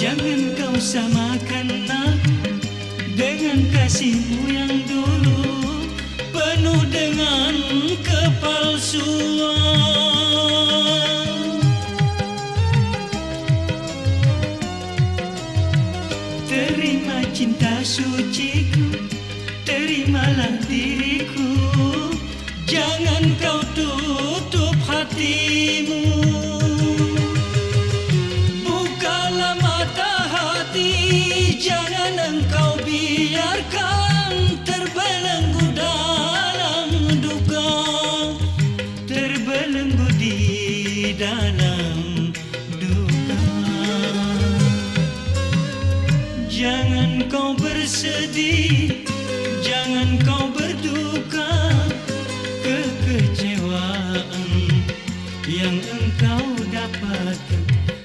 Jangan kau samakan dengan kasihmu yang dulu penuh dengan kepalsuan. Terima cinta suciku, terimalah diriku, jangan engkau biarkan terbelenggu dalam duka. Terbelenggu di dalam duka. Jangan kau bersedih jangan kau berduka. Kekecewaan yang engkau dapatkan.